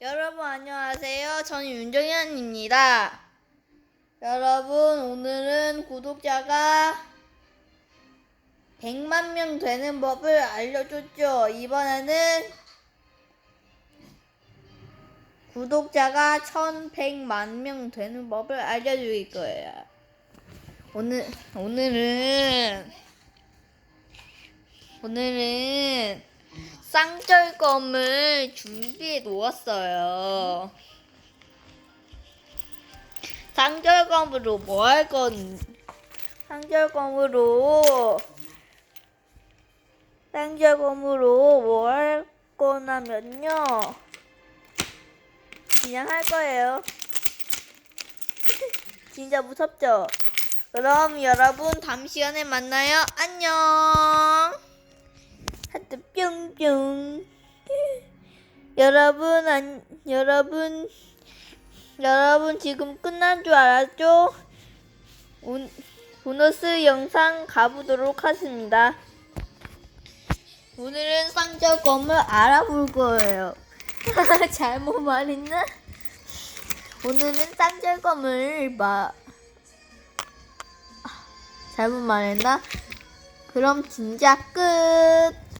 여러분 안녕하세요. 저는 윤정현입니다. 여러분 오늘은 구독자가 100만 명 되는 법을 알려줬죠. 이번에는 구독자가 1100만 명 되는 법을 알려드릴 거예요. 오늘 오늘은 오늘은 쌍절검을 준비해 놓았어요. 쌍절검으로 뭐 할 건? 쌍절검으로 쌍절검으로 뭐 할 거냐면요. 그냥 할 거예요. 진짜 무섭죠? 그럼 여러분 다음 시간에 만나요. 안녕. 뿅뿅. 여러분 안 여러분 여러분 지금 끝난 줄 알았죠? 온, 보너스 영상 가보도록 하겠습니다. 오늘은 쌍절검을 알아볼 거예요. 잘못 말했나? 오늘은 쌍절검을 마 아, 잘못 말했나? 그럼 진짜 끝.